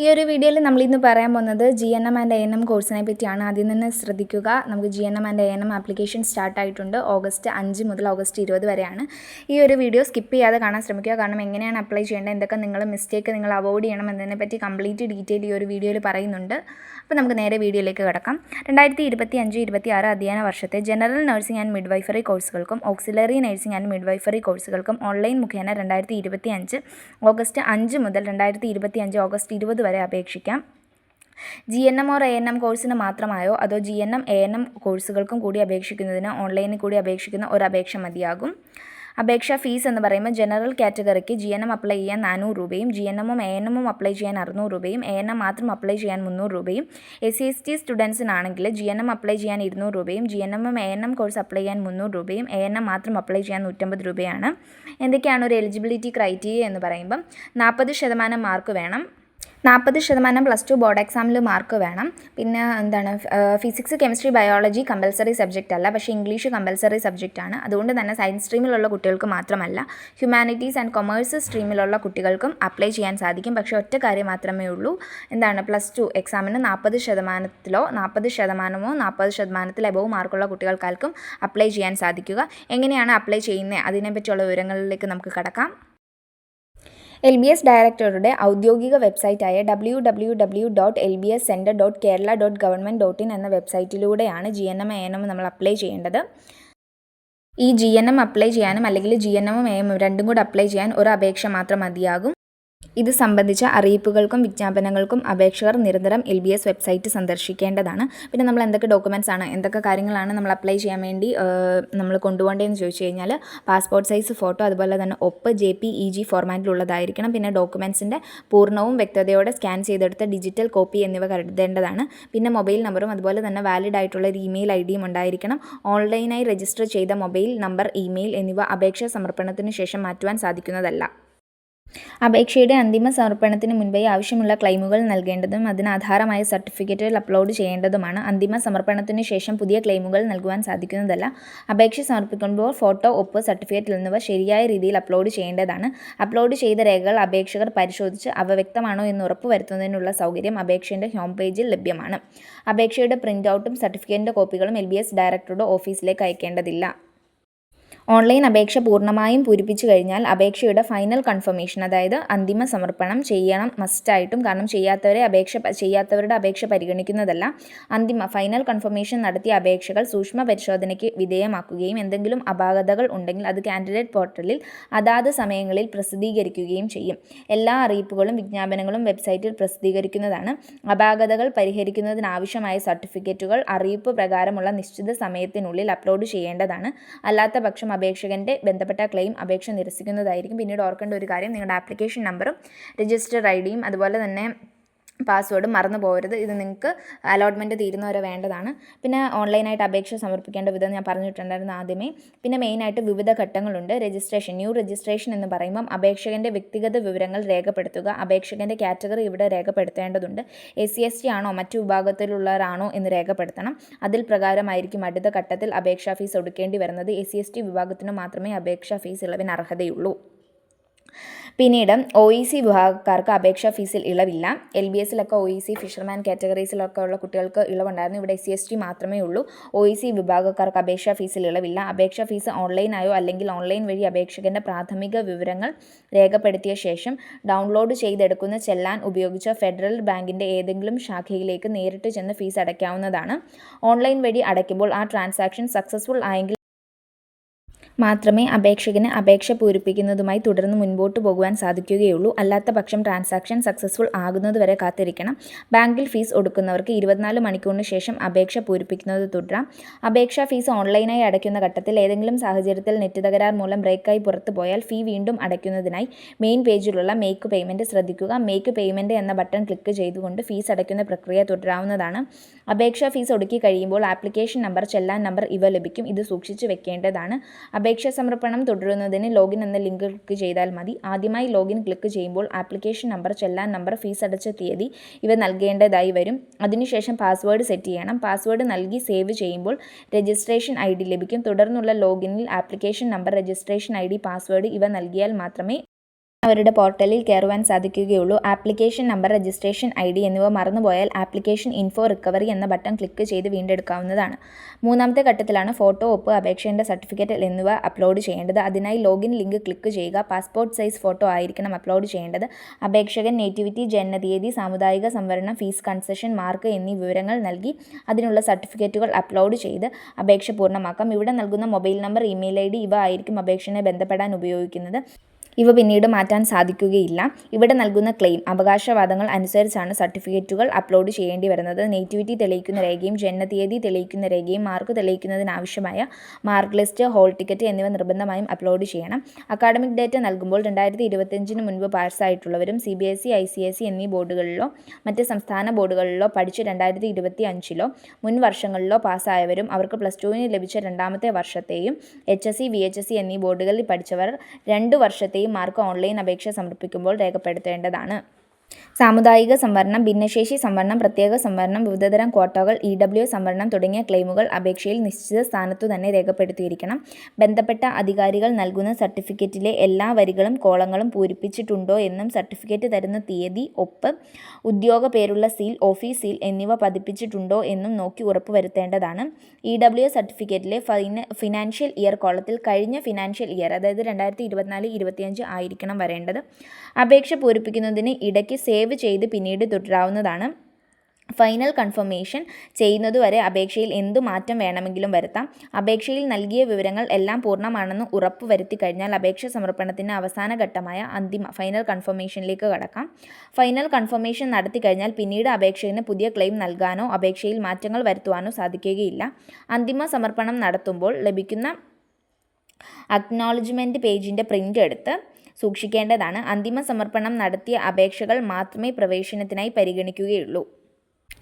ഈ ഒരു വീഡിയോയിൽ നമ്മൾ ഇന്ന് പറയാൻ പോകുന്നത് G N M and A N M കോഴ്സിനെ പറ്റിയാണ്. ആദ്യം തന്നെ ശ്രദ്ധിക്കുക. നമുക്ക് G N M and A N M application start ആയിട്ടുണ്ട് ഓഗസ്റ്റ് അഞ്ച് മുതൽ ഓഗസ്റ്റ് ഇരുപത് വരെയാണ്. ഈ ഒരു വീഡിയോ സ്കിപ്പ് ചെയ്യാതെ കാണാൻ ശ്രമിക്കുക. കാരണം എങ്ങനെയാണ് അപ്ലൈ ചെയ്യേണ്ടത്? എന്തൊക്കെ നിങ്ങൾ മിസ്റ്റേക്ക് നിങ്ങൾ അവോയ്ഡ് ചെയ്യണം എന്നതിനെ പറ്റി കംപ്ലീറ്റ് ഡീറ്റെയിൽ ഈ ഒരു വീഡിയോയിൽ പറയുന്നുണ്ട്. അപ്പോൾ നമുക്ക് നേരെ വീഡിയോയിലേക്ക് കിടക്കാം. രണ്ടായിരത്തി ഇരുപത്തി അഞ്ച് ഇരുപത്തി ആറ് അധ്യയന വർഷത്തെ ജനറൽ നഴ്സിംഗ് ആൻഡ് മിഡ്വൈഫറി കോഴ്സുകൾക്കും ഓക്സിലറി നഴ്സിംഗ് ആൻഡ് മിഡ്വൈഫറി കോഴ്സുകൾക്കും ഓൺലൈൻ മുഖേന രണ്ടായിരത്തി ഇരുപത്തി അഞ്ച് ഓഗസ്റ്റ് അഞ്ച് മുതൽ രണ്ടായിരത്തി ഇരുപത്തി അഞ്ച് ഓഗസ്റ്റ് ഇരുപത് വരെ അപേക്ഷിക്കാം G N M or A N M കോഴ്സിന് മാത്രമായോ അതോ G N M A N M കോഴ്സുകൾക്കും കൂടി അപേക്ഷിക്കുന്നതിന് ഓൺലൈനിൽ കൂടി അപേക്ഷിക്കുന്ന ഒരു അപേക്ഷ മതിയാകും അപേക്ഷാ ഫീസ് എന്ന് പറയുമ്പോൾ ജനറൽ കാറ്റഗറിക്ക് ജി എൻ എം അപ്ലൈ ചെയ്യാൻ നാനൂറ് രൂപയും ജി എൻ എമ്മും എ എൻ എമ്മും അപ്ലൈ ചെയ്യാൻ അറുന്നൂറ് രൂപയും എ എൻ എം മാത്രം അപ്ലൈ ചെയ്യാൻ മുന്നൂറ് രൂപയും എസ് സി എസ് ടി സ്റ്റുഡൻസിനാണെങ്കിൽ ജി എൻ എം അപ്ലൈ ചെയ്യാൻ ഇരുന്നൂറ് രൂപയും ജി എൻ എമ്മും A N M course apply ചെയ്യാൻ മുന്നൂറ് രൂപയും എ എൻ എം മാത്രം അപ്ലൈ ചെയ്യാൻ നൂറ്റമ്പത് രൂപയാണ് എന്തൊക്കെയാണ് ഒരു എലിജിബിലിറ്റി ക്രൈറ്റീരിയ എന്ന് പറയുമ്പം നാൽപ്പത് ശതമാനം മാർക്ക് വേണം നാൽപ്പത് ശതമാനം പ്ലസ് ടു ബോർഡ് എക്സാമിൽ മാർക്ക് വേണം. പിന്നെ എന്താണ് physics chemistry biology compulsory subject അല്ല. പക്ഷേ ഇംഗ്ലീഷ് കമ്പൽസറി സബ്ജക്റ്റ് ആണ്. അതുകൊണ്ട് തന്നെ സയൻസ് സ്ട്രീമിലുള്ള കുട്ടികൾക്ക് മാത്രമല്ല ഹ്യൂമാനിറ്റീസ് ആൻഡ് കൊമേഴ്സ് സ്ട്രീമിലുള്ള കുട്ടികൾക്കും അപ്ലൈ ചെയ്യാൻ സാധിക്കും. പക്ഷേ ഒറ്റ കാര്യം മാത്രമേ ഉള്ളൂ. എന്താണ് പ്ലസ് ടു എക്സാമിന് നാൽപ്പത് ശതമാനത്തിലോ നാൽപ്പത് ശതമാനമോ നാൽപ്പത് ശതമാനത്തിൽ എബവ് മാർക്കുള്ള കുട്ടികൾക്കാർക്കും അപ്ലൈ ചെയ്യാൻ സാധിക്കുക. എങ്ങനെയാണ് അപ്ലൈ ചെയ്യുന്നത്? അതിനെപ്പറ്റിയുള്ള വിവരങ്ങളിലേക്ക് നമുക്ക് കടക്കാം. എൽ ബി എസ് ഡയറക്ടറുടെ ഔദ്യോഗിക വെബ്സൈറ്റായ W W W dot L B S centre dot Kerala dot government dot in എന്ന വെബ്സൈറ്റിലൂടെയാണ് G N M A N M നമ്മൾ അപ്ലൈ ചെയ്യേണ്ടത്. ഈ ജി എൻ എം അപ്ലൈ ചെയ്യാനും അല്ലെങ്കിൽ ജി എൻ എമ്മും എ എം രണ്ടും കൂടെ അപ്ലൈ ചെയ്യാൻ ഒരു അപേക്ഷ മാത്രം മതിയാകും. ഇത് സംബന്ധിച്ച അറിയിപ്പുകൾക്കും വിജ്ഞാപനങ്ങൾക്കും അപേക്ഷകർ നിരന്തരം എൽ ബി എസ് വെബ്സൈറ്റ് സന്ദർശിക്കേണ്ടതാണ്. പിന്നെ നമ്മൾ എന്തൊക്കെ ഡോക്യുമെന്റ്സ് ആണ് എന്തൊക്കെ കാര്യങ്ങളാണ് നമ്മൾ അപ്ലൈ ചെയ്യാൻ വേണ്ടി നമ്മൾ കൊണ്ടുപോകേണ്ടതെന്ന് ചോദിച്ചു കഴിഞ്ഞാൽ പാസ്പോർട്ട് സൈസ് ഫോട്ടോ അതുപോലെ തന്നെ ഒപ്പ് ജെ പി ഇ ജി ഫോർമാറ്റിലുള്ളതായിരിക്കണം പിന്നെ ഡോക്യുമെന്റ്സിന്റെ പൂർണവും വ്യക്തതയോടെ സ്കാൻ ചെയ്തെടുത്ത ഡിജിറ്റൽ കോപ്പി എന്നിവ കരുതേണ്ടതാണ്. പിന്നെ മൊബൈൽ നമ്പറും അതുപോലെ തന്നെ വാലിഡ് ആയിട്ടുള്ള ഒരു ഇമെയിൽ ഐ ഡിയും ഉണ്ടായിരിക്കണം. ഓൺലൈനായി രജിസ്റ്റർ ചെയ്ത മൊബൈൽ നമ്പർ ഇമെയിൽ എന്നിവ അപേക്ഷാ സമർപ്പണത്തിന് ശേഷം മാറ്റുവാൻ സാധിക്കുന്നതല്ല. അപേക്ഷയുടെ അന്തിമ സമർപ്പണത്തിന് മുൻപായി ആവശ്യമുള്ള ക്ലെയിമുകൾ നൽകേണ്ടതും അതിന് ആധാരമായ സർട്ടിഫിക്കറ്റുകൾ അപ്ലോഡ് ചെയ്യേണ്ടതുമാണ്. അന്തിമ സമർപ്പണത്തിന് ശേഷം പുതിയ ക്ലെയിമുകൾ നൽകുവാൻ സാധിക്കുന്നതല്ല. അപേക്ഷ സമർപ്പിക്കുമ്പോൾ ഫോട്ടോ ഒപ്പ് സർട്ടിഫിക്കറ്റ് എന്നിവ ശരിയായ രീതിയിൽ അപ്ലോഡ് ചെയ്യേണ്ടതാണ്. അപ്ലോഡ് ചെയ്ത രേഖകൾ അപേക്ഷകർ പരിശോധിച്ച് അവ വ്യക്തമാണോ എന്ന് ഉറപ്പുവരുത്തുന്നതിനുള്ള സൗകര്യം അപേക്ഷയുടെ ഹോം പേജിൽ ലഭ്യമാണ്. അപേക്ഷയുടെ പ്രിന്റ് ഔട്ടും സർട്ടിഫിക്കറ്റിന്റെ കോപ്പികളും എൽ ബി എസ് ഡയറക്ടറുടെ ഓഫീസിലേക്ക് അയക്കേണ്ടതില്ല. ഓൺലൈൻ അപേക്ഷ പൂർണമായും പൂരിപ്പിച്ചു കഴിഞ്ഞാൽ അപേക്ഷയുടെ ഫൈനൽ കൺഫർമേഷൻ അതായത് അന്തിമ സമർപ്പണം ചെയ്യണം മസ്റ്റായിട്ടും. കാരണം ചെയ്യാത്തവരെ അപേക്ഷ ചെയ്യാത്തവരുടെ അപേക്ഷ പരിഗണിക്കുന്നതല്ല. അന്തിമ ഫൈനൽ കൺഫർമേഷൻ നടത്തിയ അപേക്ഷകൾ സൂക്ഷ്മ പരിശോധനയ്ക്ക് വിധേയമാക്കുകയും എന്തെങ്കിലും അപാകതകൾ ഉണ്ടെങ്കിൽ അത് കാൻഡിഡേറ്റ് പോർട്ടലിൽ അതാത് സമയങ്ങളിൽ പ്രസിദ്ധീകരിക്കുകയും ചെയ്യും. എല്ലാ അറിയിപ്പുകളും വിജ്ഞാപനങ്ങളും വെബ്സൈറ്റിൽ പ്രസിദ്ധീകരിക്കുന്നതാണ്. അപാകതകൾ പരിഹരിക്കുന്നതിനാവശ്യമായ സർട്ടിഫിക്കറ്റുകൾ അറിയിപ്പ് പ്രകാരമുള്ള നിശ്ചിത സമയത്തിനുള്ളിൽ അപ്ലോഡ് ചെയ്യേണ്ടതാണ്. അല്ലാത്ത പക്ഷം അപേക്ഷകന്റെ ബന്ധപ്പെട്ട ക്ലെയിം അപേക്ഷ നിരസിക്കുന്നതായിരിക്കും. പിന്നീട് ഓർക്കേണ്ട ഒരു കാര്യം നിങ്ങളുടെ ആപ്ലിക്കേഷൻ നമ്പറും രജിസ്റ്റർ ഐ ഡിയും അതുപോലെ തന്നെ പാസ്വേഡ് മറന്നു പോകരുത്. ഇത് നിങ്ങൾക്ക് അലോട്ട്മെന്റ് തീരുന്നവരെ വേണ്ടതാണ്. പിന്നെ ഓൺലൈനായിട്ട് അപേക്ഷ സമർപ്പിക്കേണ്ട വിധം ഞാൻ പറഞ്ഞിട്ടുണ്ടായിരുന്നു ആദ്യമേ. പിന്നെ മെയിനായിട്ട് വിവിധ ഘട്ടങ്ങളുണ്ട്. രജിസ്ട്രേഷൻ ന്യൂ രജിസ്ട്രേഷൻ എന്ന് പറയുമ്പം അപേക്ഷകന്റെ വ്യക്തിഗത വിവരങ്ങൾ രേഖപ്പെടുത്തുക അപേക്ഷകന്റെ കാറ്റഗറി ഇവിടെ രേഖപ്പെടുത്തേണ്ടതുണ്ട്. എ സി എസ് ടി ആണോ മറ്റു വിഭാഗത്തിലുള്ളവരാണോ എന്ന് രേഖപ്പെടുത്തണം. അതിൽ പ്രകാരമായിരിക്കും അടുത്ത ഘട്ടത്തിൽ അപേക്ഷാ ഫീസ് ഒടുക്കേണ്ടി വരുന്നത്. എ സി എസ് ടി വിഭാഗത്തിന് മാത്രമേ അപേക്ഷാ ഫീസ് ഇളവിന് അർഹതയുള്ളൂ. പിന്നീട് ഒ ഇ സി വിഭാഗക്കാർക്ക് അപേക്ഷാ ഫീസിൽ ഇളവില്ല. എൽ ബി എസിലൊക്കെ ഒ ഇ സി ഫിഷർമാൻ കാറ്റഗറീസിലൊക്കെ ഉള്ള കുട്ടികൾക്ക് ഇളവുണ്ടായിരുന്നു. ഇവിടെ എസ് സി എസ് ടി മാത്രമേ ഉള്ളൂ. ഒ ഇ സി വിഭാഗക്കാർക്ക് അപേക്ഷാ ഫീസിൽ ഇളവില്ല. അപേക്ഷാ ഫീസ് ഓൺലൈനായോ അല്ലെങ്കിൽ ഓൺലൈൻ വഴി അപേക്ഷകന്റെ പ്രാഥമിക വിവരങ്ങൾ രേഖപ്പെടുത്തിയ ശേഷം ഡൗൺലോഡ് ചെയ്തെടുക്കുന്ന ചെല്ലാൻ ഉപയോഗിച്ച ഫെഡറൽ ബാങ്കിന്റെ ഏതെങ്കിലും ശാഖയിലേക്ക് നേരിട്ട് ചെന്ന് ഫീസ് അടയ്ക്കാവുന്നതാണ്. ഓൺലൈൻ വഴി അടയ്ക്കുമ്പോൾ ആ ട്രാൻസാക്ഷൻ സക്സസ്ഫുൾ ആയെങ്കിൽ മാത്രമേ അപേക്ഷകന് അപേക്ഷ പൂരിപ്പിക്കുന്നതുമായി തുടർന്ന് മുൻപോട്ട് പോകുവാൻ സാധിക്കുകയുള്ളൂ. അല്ലാത്ത പക്ഷം ട്രാൻസാക്ഷൻ സക്സസ്ഫുൾ ആകുന്നതുവരെ കാത്തിരിക്കണം. ബാങ്കിൽ ഫീസ് ഒടുക്കുന്നവർക്ക് ഇരുപത്തിനാല് മണിക്കൂറിന് ശേഷം അപേക്ഷ പൂരിപ്പിക്കുന്നത് തുടരാം. അപേക്ഷാ ഫീസ് ഓൺലൈനായി അടയ്ക്കുന്ന ഘട്ടത്തിൽ ഏതെങ്കിലും സാഹചര്യത്തിൽ നെറ്റ് തകരാർ മൂലം ബ്രേക്കായി പുറത്തു പോയാൽ ഫീ വീണ്ടും അടയ്ക്കുന്നതിനായി മെയിൻ പേജിലുള്ള മേക്ക് പേയ്മെന്റ് ശ്രദ്ധിക്കുക. മേക്ക് പേയ്മെന്റ് എന്ന ബട്ടൺ ക്ലിക്ക് ചെയ്തുകൊണ്ട് ഫീസ് അടയ്ക്കുന്ന പ്രക്രിയ തുടരാവുന്നതാണ്. അപേക്ഷാ ഫീസ് ഒടുക്കി കഴിയുമ്പോൾ ആപ്ലിക്കേഷൻ നമ്പർ ചെല്ലാൻ നമ്പർ ഇവ ലഭിക്കും. ഇത് സൂക്ഷിച്ചു വെക്കേണ്ടതാണ്. അപേക്ഷ സമർപ്പണം തുടരുന്നതിന് ലോഗിൻ എന്ന ലിങ്ക് ക്ലിക്ക് ചെയ്താൽ മതി. ആദ്യമായി ലോഗിൻ ക്ലിക്ക് ചെയ്യുമ്പോൾ application number challan number fees അടച്ച തീയതി ഇവ നൽകേണ്ടതായി വരും. അതിനുശേഷം പാസ്വേഡ് സെറ്റ് ചെയ്യണം. പാസ്വേഡ് നൽകി സേവ് ചെയ്യുമ്പോൾ രജിസ്ട്രേഷൻ ഐ ലഭിക്കും. തുടർന്നുള്ള ലോഗിനിൽ application number registration I password ഇവ നൽകിയാൽ മാത്രമേ അവരുടെ പോർട്ടലിൽ കയറുവാൻ സാധിക്കുകയുള്ളൂ. Application number registration I D എന്നിവ മറന്നുപോയാൽ ആപ്ലിക്കേഷൻ ഇൻഫോ റിക്കവറി എന്ന ബട്ടൺ ക്ലിക്ക് ചെയ്ത് വീണ്ടെടുക്കാവുന്നതാണ്. മൂന്നാമത്തെ ഘട്ടത്തിലാണ് ഫോട്ടോ ഒപ്പ് അപേക്ഷേന്റെ സർട്ടിഫിക്കറ്റ് എന്നിവ അപ്ലോഡ് ചെയ്യേണ്ടത്. അതിനായി ലോഗിൻ ലിങ്ക് ക്ലിക്ക് ചെയ്യുക. പാസ്പോർട്ട് സൈസ് ഫോട്ടോ ആയിരിക്കണം അപ്ലോഡ് ചെയ്യേണ്ടത്. അപേക്ഷകൻ നേറ്റിവിറ്റി ജനന ജനനതീയതി സാമുദായിക സംവരണം ഫീസ് കൺസെഷൻ മാർക്ക് എന്നീ വിവരങ്ങൾ നൽകി അതിനുള്ള സർട്ടിഫിക്കറ്റുകൾ അപ്ലോഡ് ചെയ്ത് അപേക്ഷ പൂർണമാക്കാം. ഇവിടെ നൽകുന്ന mobile number email I D ഇവ ആയിരിക്കും അപേക്ഷനെ ബന്ധപ്പെടാൻ ഉപയോഗിക്കുന്നത്. ഇവ പിന്നീട് മാറ്റാൻ സാധിക്കുകയില്ല. ഇവിടെ നൽകുന്ന ക്ലെയിം അവകാശവാദങ്ങൾ അനുസരിച്ചാണ് സർട്ടിഫിക്കറ്റുകൾ അപ്ലോഡ് ചെയ്യേണ്ടി വരുന്നത്. നേറ്റിവിറ്റി തെളിയിക്കുന്ന രേഖയും ജനനതീയതി തെളിയിക്കുന്ന രേഖയും മാർക്ക് തെളിയിക്കുന്നതിനാവശ്യമായ മാർക്ക് ലിസ്റ്റ് ഹോൾ ടിക്കറ്റ് എന്നിവ നിർബന്ധമായും അപ്ലോഡ് ചെയ്യണം. അക്കാഡമിക് ഡേറ്റ നൽകുമ്പോൾ രണ്ടായിരത്തി ഇരുപത്തിയഞ്ചിന് മുൻപ് പാസ്സായിട്ടുള്ളവരും C B S E I C S C എന്നീ ബോർഡുകളിലോ മറ്റ് സംസ്ഥാന ബോർഡുകളിലോ പഠിച്ച് രണ്ടായിരത്തി ഇരുപത്തി അഞ്ചിലോ മുൻ വർഷങ്ങളിലോ പാസ്സായവരും അവർക്ക് പ്ലസ് ടുവിന് ലഭിച്ച രണ്ടാമത്തെ വർഷത്തെയും H S C V H S C എന്നീ ബോർഡുകളിൽ പഠിച്ചവർ രണ്ട് വർഷത്തെയും മാർക്ക് ഓൺലൈൻ അപേക്ഷ സമർപ്പിക്കുമ്പോൾ രേഖപ്പെടുത്തേണ്ടതാണ്. സാമുദായിക സംവരണം ഭിന്നശേഷി സംവരണം പ്രത്യേക സംവരണം വിവിധതരം ക്വാട്ടകൾ ഇ ഡബ്ല്യു സംവരണം തുടങ്ങിയ ക്ലെയിമുകൾ അപേക്ഷയിൽ നിശ്ചിത സ്ഥാനത്തു തന്നെ രേഖപ്പെടുത്തിയിരിക്കണം. ബന്ധപ്പെട്ട അധികാരികൾ നൽകുന്ന സർട്ടിഫിക്കറ്റിലെ എല്ലാ വരികളും കോളങ്ങളും പൂരിപ്പിച്ചിട്ടുണ്ടോ എന്നും സർട്ടിഫിക്കറ്റ് തരുന്ന തീയതി ഒപ്പ് ഉദ്യോഗ പേരുള്ള സീൽ ഓഫീസ് സീൽ എന്നിവ പതിപ്പിച്ചിട്ടുണ്ടോ എന്നും നോക്കി ഉറപ്പുവരുത്തേണ്ടതാണ് ഇ ഡബ്ല്യു സർട്ടിഫിക്കറ്റിലെ ഫൈന ഫിനാൻഷ്യൽ ഇയർ കോളത്തിൽ കഴിഞ്ഞ ഫിനാൻഷ്യൽ ഇയർ അതായത് രണ്ടായിരത്തി ഇരുപത്തിനാല് ഇരുപത്തിയഞ്ച് ആയിരിക്കണം വരേണ്ടത്. അപേക്ഷ പൂരിപ്പിക്കുന്നതിന് ഇടയ്ക്ക് സേവ് ചെയ്ത് പിന്നീട് തുടരാവുന്നതാണ്. ഫൈനൽ കൺഫർമേഷൻ ചെയ്യുന്നതുവരെ അപേക്ഷയിൽ എന്തു മാറ്റം വേണമെങ്കിലും വരുത്താം. അപേക്ഷയിൽ നൽകിയ വിവരങ്ങൾ എല്ലാം പൂർണമാണെന്ന് ഉറപ്പ് വരുത്തി കഴിഞ്ഞാൽ അപേക്ഷ സമർപ്പണത്തിന് അവസാന ഘട്ടമായ അന്തിമ ഫൈനൽ കൺഫർമേഷനിലേക്ക് കടക്കാം. ഫൈനൽ കൺഫർമേഷൻ നടത്തി കഴിഞ്ഞാൽ പിന്നീട് അപേക്ഷകന് പുതിയ ക്ലെയിം നൽകാനോ അപേക്ഷയിൽ മാറ്റങ്ങൾ വരുത്തുവാനോ സാധിക്കുകയില്ല. അന്തിമ സമർപ്പണം നടത്തുമ്പോൾ ലഭിക്കുന്ന അക്നോളജ്മെന്റ് പേജിന്റെ പ്രിന്റ് എടുത്ത് സൂക്ഷിക്കേണ്ടതാണ്. അന്തിമ സമർപ്പണം നടത്തിയ അപേക്ഷകൾ മാത്രമേ പ്രവേശനത്തിനായി പരിഗണിക്കുകയുള്ളൂ.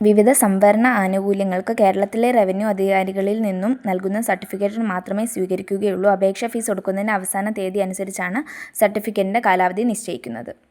വിവിധ സംവരണ ആനുകൂല്യങ്ങൾക്ക് കേരളത്തിലെ റവന്യൂ അധികാരികളിൽ നിന്നും നൽകുന്ന സർട്ടിഫിക്കറ്റ് മാത്രമേ സ്വീകരിക്കുകയുള്ളൂ. അപേക്ഷ ഫീസ് കൊടുക്കുന്നതിന്റെ അവസാന തീയതി അനുസരിച്ചാണ് സർട്ടിഫിക്കറ്റിന്റെ കാലാവധി നിശ്ചയിക്കുന്നത്.